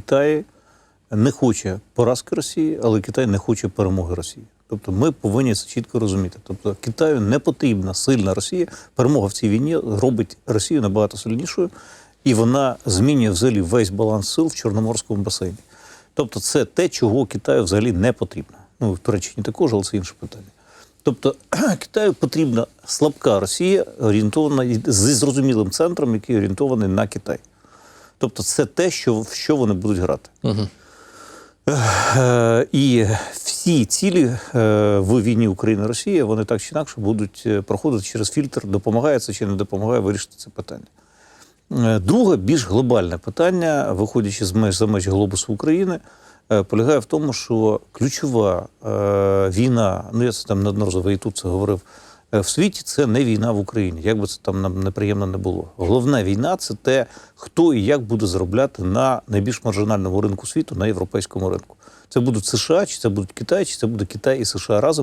Китай не хоче поразки Росії, але Китай не хоче перемоги Росії. Тобто ми повинні це чітко розуміти. Тобто Китаю не потрібна сильна Росія. Перемога в цій війні робить Росію набагато сильнішою, і вона змінює взагалі весь баланс сил в Чорноморському басейні. Тобто, це те, чого Китаю взагалі не потрібно. Ну, в Туреччині також, але це інше питання. Тобто Китаю потрібна слабка Росія, орієнтована зі зрозумілим центром, який орієнтований на Китай. Тобто, це те, що, в що вони будуть грати. Е, І всі цілі е, в війні Україна-Росія вони так чи інакше будуть е, проходити через фільтр, допомагає це чи не допомагає вирішити це питання. Друге, більш глобальне питання, виходячи з меж за межі глобусу України, полягає в тому, що ключова війна, ну я це там неодноразово і тут це говорив. Е, В світі це не війна в Україні, як би це там нам неприємно не було. Головна війна це те, хто і як буде заробляти на найбільш маржинальному ринку світу, на європейському ринку. Це будуть США, чи це будуть Китай, чи це буде Китай і США разом.